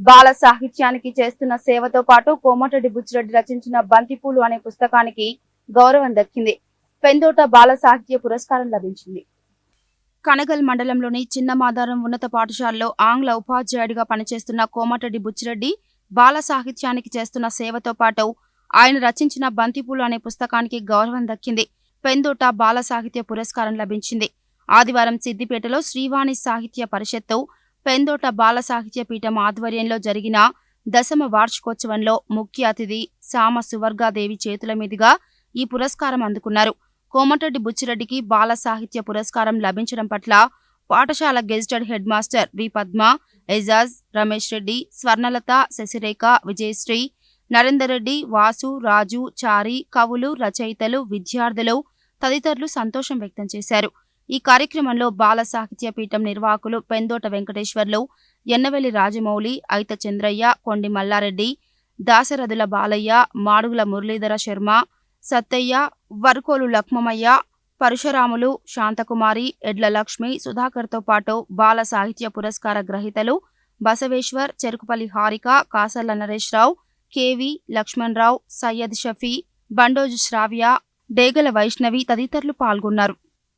బాల సాహిత్యానికి చేస్తున్న సేవతో పాటు కోమటిరెడ్డి బుచ్చిరెడ్డి రచించిన బంతిపూలు అనే పుస్తకానికి గౌరవం దక్కింది. పెందోట బాల సాహిత్య పురస్కారం లభించింది. కనగల్ మండలంలోని చిన్న మాదారం ఉన్నత పాఠశాలలో ఆంగ్ల ఉపాధ్యాయుడిగా పనిచేస్తున్న కోమటిరెడ్డి బుచ్చిరెడ్డి బాల సాహిత్యానికి చేస్తున్న సేవతో పాటు ఆయన రచించిన బంతిపూలు అనే పుస్తకానికి గౌరవం దక్కింది. పెందోట బాల సాహిత్య పురస్కారం లభించింది. ఆదివారం సిద్దిపేటలో శ్రీవాణి సాహిత్య పరిషత్తు పెందోట బాల సాహిత్య పీఠం ఆధ్వర్యంలో జరిగిన దశమ వార్షికోత్సవంలో ముఖ్య అతిథి సామ సువర్గాదేవి చేతుల మీదుగా ఈ పురస్కారం అందుకున్నారు. కోమటిరెడ్డి బుచ్చిరెడ్డికి బాల సాహిత్య పురస్కారం లభించడం పట్ల పాఠశాల gazetted head master V Padma Ejaz Ramesh Reddy Swarnalatha Sasirekha Vijayasri Narender Reddy Vasu Raju Chari కవులు రచయితలు విద్యార్థులు తదితరులు సంతోషం వ్యక్తం చేశారు. ఈ కార్యక్రమంలో బాల సాహిత్య పీఠం నిర్వాహకులు పెందోట వెంకటేశ్వర్లు ఎన్నవెల్లి రాజమౌళి అయిత చంద్రయ్య కొండి మల్లారెడ్డి దాశరథుల బాలయ్య మాడుగుల మురళీధర శర్మ సత్తయ్య వర్కోలు లక్ష్మమయ్య పరశురాములు శాంతకుమారి ఎడ్ల లక్ష్మి సుధాకర్తో పాటు బాల సాహిత్య పురస్కార గ్రహీతలు బసవేశ్వర్ చెరుకుపల్లి హారిక కాసర్ల నరేష్ రావు కేవి లక్ష్మణరావు సయ్యద్ షఫీ బండోజు శ్రావ్య డేగల వైష్ణవి తదితరులు పాల్గొన్నారు.